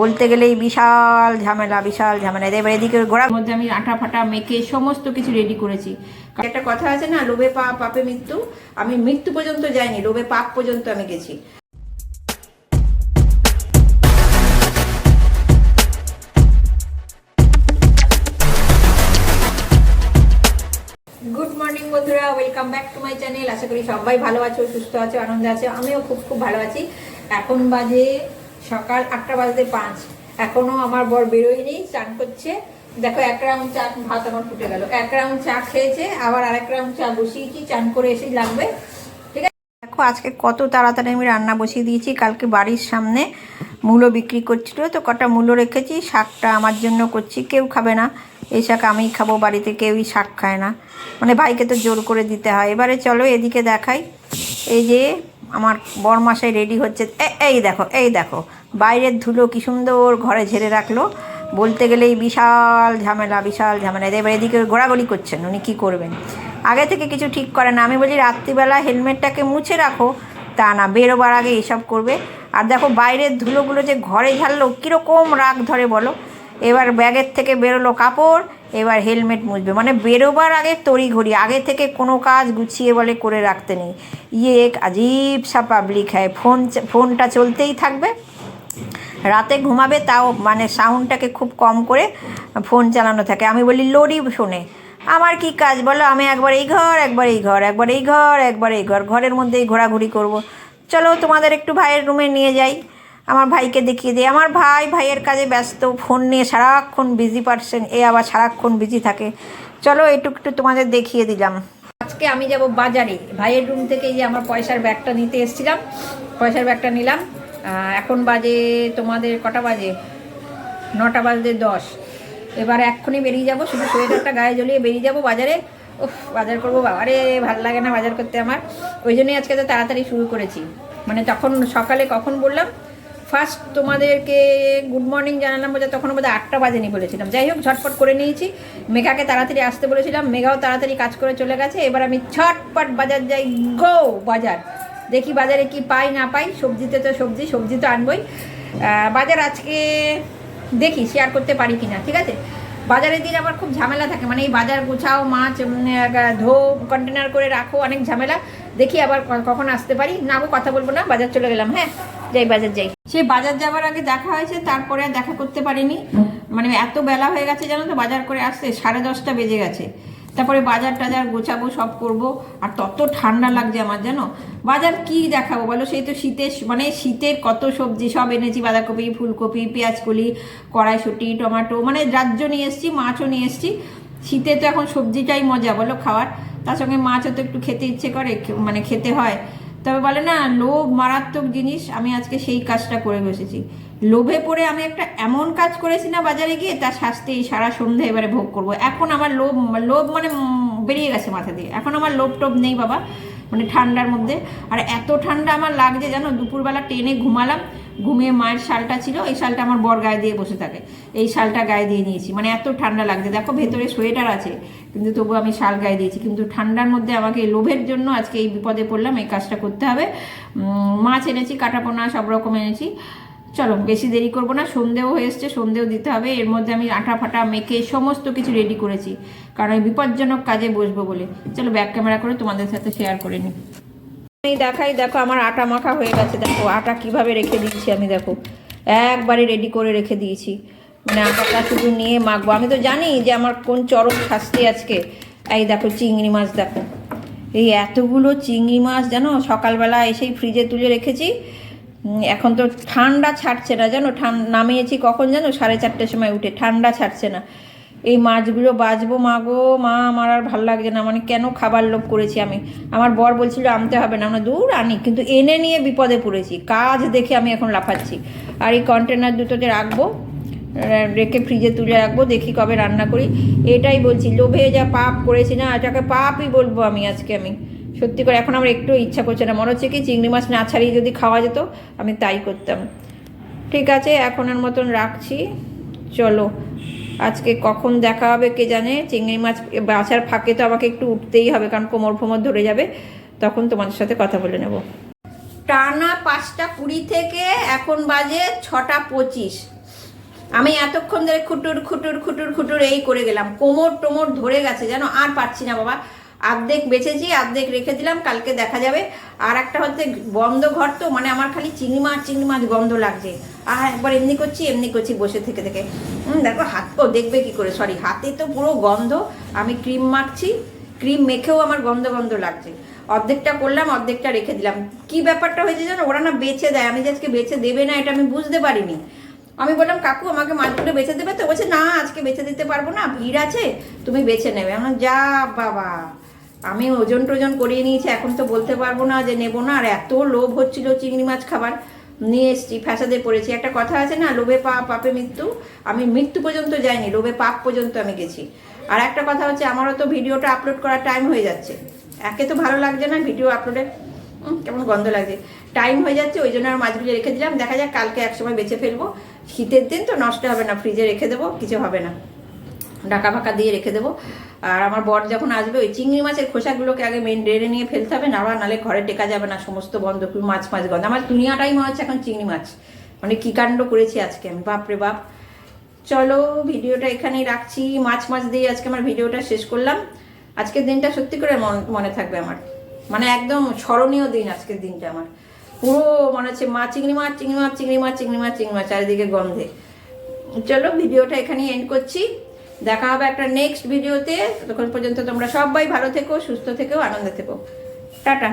বলতে গেলেই বিশাল ঝামেলা বিশাল ঝামেলা। এবার এদিকে ঘোড়ার মধ্যে আমি আটা ফাটা মেখে সমস্ত কিছু রেডি করেছি। একটা কথা আছে না, লোভে পাপ পাপে মৃত্যু? আমি মৃত্যু পর্যন্ত যাইনি, লোভে পাপ পর্যন্ত আমি গেছি। Good morning welcome back to my channel আশা করি সবাই ভালো আছো, সুস্থ আছো, আনন্দে আছো। আমিও খুব খুব ভালো আছি। এখন বাজে সকাল আটটা বাজতে পাঁচ। এখনও আমার বর বেরোয়নি, চান করছে। দেখো, এক রাউন্ড চা, ভাত আমার ফুটে গেল। এক রাউন্ড চা খেয়েছে, আবার আরেক রাউন্ড চা বসিয়েছি, চান করে এসেই লাগবে। ঠিক আছে? দেখো, আজকে কত তাড়াতাড়ি আমি রান্না বসিয়ে দিয়েছি। কালকে বাড়ির সামনে মূলো বিক্রি করছিল, তো কটা মূলো রেখেছি, শাকটা আমার জন্য করছি। কেউ খাবে না, এই শাক আমিই খাব, বাড়িতে কেউই শাক খায় না। মানে ভাইকে তো জোর করে দিতে হয়। এবারে চলো এদিকে দেখাই। এই যে, আমার বরমাসায় রেডি হচ্ছে। এই দেখো এই দেখো বাইরের ধুলো কি সুন্দর ঘরে ঝেড়ে রাখল। বলতে গেলেই বিশাল ঝামেলা বিশাল ঝামেলা। এবার এদিকে ঘোরাঘুরি করছেন, উনি কী করবেন? আগে থেকে কিছু ঠিক করে না। আমি বলি রাত্রিবেলা হেলমেটটাকে মুছে রাখো। তা না, বেরোবার আগে এসব করবে। আর দেখো, বাইরের ধুলোগুলো যে ঘরে ঝাড়লো, কীরকম রাগ ধরে বলো। এবার ব্যাগের থেকে বেরোলো কাপড়, এবার হেলমেট মুছবে। মানে বেরোবার আগে তড়ি ঘড়ি আগে থেকে কোনো কাজ গুছিয়ে বলে করে রাখতে নেই। ইয়ে এক আজীব সা পাবলিক হ্যায়। ফোন, ফোনটা চলতেই থাকবে। রাতে ঘুমাবে তাও মানে সাউন্ডটাকে খুব কম করে ফোন চালানো থাকে। আমি বলি লড়ি শোনে আমার কি কাজ বলো? আমি একবার এই ঘর, একবার এই ঘর, একবার এই ঘর, একবার এই ঘর। ঘরের মধ্যেই ঘোরাঘুরি করব। চলো তোমাদের একটু ভাইয়ের রুমে নিয়ে যাই। আমার ভাইকে দেখিয়ে দিই। আমার ভাই ভাইয়ের কাজে ব্যস্ত। ফোন নিয়ে সারাক্ষণ বিজি পারছেন এ আবার সারাক্ষণ বিজি থাকে। চলো একটু একটু তোমাদের দেখিয়ে দিলাম। আজকে আমি যাব বাজারে। ভাইয়ের রুম থেকে যে আমার পয়সার ব্যাগটা নিতে এসেছিলাম। পয়সার ব্যাগটা নিলাম। এখন বাজে তোমাদের কটা বাজে? নটা বাজতে দশ। এবার এক্ষুনি বেরিয়ে যাব, শুধু সোয়েটারটা গায়ে জ্বলিয়ে বেরিয়ে যাব বাজারে। উফ, বাজার করব বাবারে ভালো লাগে না বাজার করতে আমার। ওই জন্যই আজকে তো তাড়াতাড়ি শুরু করেছি। মানে তখন সকালে কখন বললাম ফার্স্ট তোমাদেরকে গুড মর্নিং জানালাম বোধহয় তখন বোধহয় আটটা বাজেনি বলেছিলাম। যাই হোক, ঝটপট করে নিয়েছি। মেঘাকে তাড়াতাড়ি আসতে বলেছিলাম। মেঘাও তাড়াতাড়ি কাজ করে চলে গেছে। এবার আমি ছটপট বাজার যাই। গো, বাজার। দেখি বাজারে কি পাই, না পাই। সবজিতে তো সবজি সবজি তো আনবই। বাজার আজকে দেখি শেয়ার করতে পারি কিনা, ঠিক আছে? বাজারের দিন আমার খুব ঝামেলা থাকে মানে এই বাজার গোছাও, মাছ ধো কন্টেনার করে রাখো, অনেক ঝামেলা। দেখি আবার ক- কখন আসতে পারি। না গো, কথা বলব না, বাজার চলে গেলাম হ্যাঁ? যাই, বাজার যাই। সে বাজার যাওয়ার আগে দেখা হয়েছে, তারপরে দেখা করতে পারিনি। মানে এত বেলা হয়ে গেছে, জানো তো, বাজার করে আসতে, সাড়ে দশটা বেজে গেছে। তারপরে বাজার টাজার গোছাবো, সব করব। আর তত ঠান্ডা লাগছে আমার, জানো? বাজার কি দেখাবো বলো? সেই তো শীতের মানে শীতের কত সবজি, সব এনেছি। বাঁধাকপি, ফুলকপি, পেঁয়াজকলি, কড়াইশুটি, টমাটো মানে রাজ্য নিয়ে এসছি, মাছও নিয়ে এসছি। শীতে তো এখন সবজিটাই মজা বলো খাওয়ার। তার সঙ্গে মাছও তো একটু খেতে ইচ্ছে করে মানে খেতে হয়। তবে বলে না, লোভ মারাত্মক জিনিস, আমি আজকে সেই কাজটা করে বসেছি। লোভে পড়ে আমি একটা এমন কাজ করেছি না বাজারে গিয়ে, তার শাস্তি সারা সন্ধ্যা এবারে ভোগ করব। এখন আমার লোভ লোভ মানে বেরিয়ে গেছে মাথা দিয়ে। এখন আমার লোভ টোভ নেই বাবা মানে ঠান্ডার মধ্যে। আর এত ঠান্ডা আমার লাগছে, জানো, দুপুরবেলা ট্রেনে ঘুমালাম ঘুমিয়ে মায়ের শালটা ছিল, এই শালটা আমার বর গায়ে দিয়ে বসে থাকে। এই শালটা গায়ে দিয়ে নিয়েছি। মানে এত ঠান্ডা লাগছে। দেখো ভেতরে সোয়েটার আছে, কিন্তু তবু আমি শাল গায়ে দিয়েছি। কিন্তু ঠান্ডার মধ্যে আমাকে লোভের জন্য আজকে এই বিপদে পড়লাম, এই কাজটা করতে হবে। মাছ এনেছি, কাটাপোনা সব রকম এনেছি। চলো, বেশি দেরি করব না। সন্ধেও হয়ে এসছে, সন্ধেও দিতে হবে। এর মধ্যে আমি আটা ফাটা মেখে সমস্ত কিছু রেডি করেছি। কারণ বিপজ্জনক কাজে বসবো বলে। চলো ব্যাক ক্যামেরা করে তোমাদের সাথে শেয়ার করে নিই। আমি দেখাই, দেখো আমার আটা মাখা হয়ে গেছে, দেখো আটা কীভাবে রেখে দিচ্ছি আমি, দেখো। একবারে রেডি করে রেখে দিয়েছি। মানে আটাটা শুধু নিয়ে মাখবো। আমি তো জানি যে আমার কোন চরম শাস্তি আজকে। এই দেখো চিংড়ি মাছ, দেখো। এই এতগুলো চিংড়ি মাছ, জানো? সকালবেলা এসেই ফ্রিজে তুলে রেখেছি। এখন তো ঠান্ডা ছাড়ছে না, জানো? ঠান্ডা নামিয়েছি কখন, জানো? সাড়ে চারটের সময় উঠে। ঠান্ডা ছাড়ছে না। এই মাছগুলো বাজবো মা গো, মা, আমার আর ভালো লাগছে না। মানে কেন খাবার লোভ করেছি আমি? আমার বর বলছিল, আনতে হবে না, আমরা দূর আনি কিন্তু এনে নিয়ে বিপদে পড়েছি। কাজ দেখে আমি এখন লাফাচ্ছি। আর এই কন্টেনার দুটোতে রাখব রেখে ফ্রিজে তুলে রাখব, দেখি কবে রান্না করি। এটাই বলছি, লোভে যা পাপ করেছি না, এটাকে পাপই বলব আমি আজকে আমি। সত্যি করে এখন আমার একটু ইচ্ছা করছে না। মনে হচ্ছে কি, চিংড়ি মাছ না ছাড়িয়ে যদি খাওয়া যেত, আমি তাই করতাম। ঠিক আছে, এখনের মতন রাখছি। চলো। আজকে কখন দেখা হবে কে জানে? চিংড়ি মাছ বাছার ফাঁকে তো আমাকে একটু উঠতেই হবে, কারণ কোমর ফোমর ধরে যাবে। তখন তোমাদের সাথে কথা বলে নেব। টানা পাঁচটা কুড়ি থেকে এখন বাজে ছটা পঁচিশ। আমি এতক্ষণ ধরে খুটুর খুটুর খুটুর খুটুর এই করে গেলাম। কোমর টোমর ধরে গেছে যেন আর পারছি না, বাবা। আর্ধেক বেঁচেছি আর্ধেক রেখে দিলাম, কালকে দেখা যাবে। আর একটা হচ্ছে বন্ধ ঘর তো মানে আমার খালি চিংড়ি মাছ চিংড়ি মাছ গন্ধ লাগছে। আর একবার এমনি করছি এমনি করছি, বসে থেকে থেকে। দেখো হাত, ও দেখবে কি করে সরি হাতে তো পুরো গন্ধ, আমি ক্রিম মাখছি, ক্রিম মেখেও আমার গন্ধ গন্ধ লাগছে। অর্ধেকটা করলাম, অর্ধেকটা রেখে দিলাম। কি ব্যাপারটা হয়েছে জানো? ওরা না বেছে দেয়, আমি যে আজকে বেছে দেবে না, এটা আমি বুঝতে পারিনি। আমি বললাম, কাকু, আমাকে মাছগুলো বেছে দেবে তো? বলছে, না, আজকে বেছে দিতে পারব না, ভিড় আছে, তুমি বেছে নেবে। আমার যা বাবা। আমি ওজন টোজন করিয়ে নিয়েছি, এখন তো বলতে পারব না যে নেব না। আর এত লোভ হচ্ছিল চিংড়ি মাছ খাবার নিয়ে এসছি, ফ্যাসাদে পড়েছি। একটা কথা আছে না, লোভে পাপ, পাপে মৃত্যু। আমি মৃত্যু পর্যন্ত যাইনি, লোভে পাপ পর্যন্ত আমি গেছি। আর একটা কথা হচ্ছে, আমারও তো ভিডিওটা আপলোড করার টাইম হয়ে যাচ্ছে। একে তো ভালো লাগছে না ভিডিও আপলোডে কেমন গন্ধ লাগছে। টাইম হয়ে যাচ্ছে, ওই জন্য আর মাছগুলো রেখে দিলাম। দেখা যাক, কালকে একসময় বেছে ফেলব। শীতের দিন তো নষ্ট হবে না ফ্রিজে রেখে দেবো, কিছু হবে না। ঢাকা ফাঁকা দিয়ে রেখে দেবো। আর আমার বর যখন আসবে, ওই চিংড়ি মাছের খোসাগুলোকে আগে মেন ড্রেনে নিয়ে ফেলতে হবে না নাহলে ঘরে টেকা যাবে না, সমস্ত বন্ধ মাছ মাছ গন্ধ। আমার দুনিয়াটাই মনে হচ্ছে এখন চিংড়ি মাছ। মানে কী কাণ্ড করেছি আজকে আমি, বাপরে বাপ। চলো, ভিডিওটা এখানেই রাখছি। মাছ মাছ দিয়ে আজকে আমার ভিডিওটা শেষ করলাম। আজকের দিনটা সত্যি করে মনে থাকবে আমার। মানে একদম স্মরণীয় দিন আজকের দিনটা আমার। পুরো মনে হচ্ছে মা, চিংড়ি মাছ চিংড়ি মাছ চিংড়ি মাছ চিংড়ি মাছ চিংড়ি মাছ চারিদিকে গন্ধে। চলো, ভিডিওটা এখানেই এন্ড করছি। দেখা হবে একটা নেক্সট ভিডিওতে ততক্ষণ পর্যন্ত তোমরা সবাই ভালো থেকো, সুস্থ থেকো, আনন্দে থেকো। টাটা।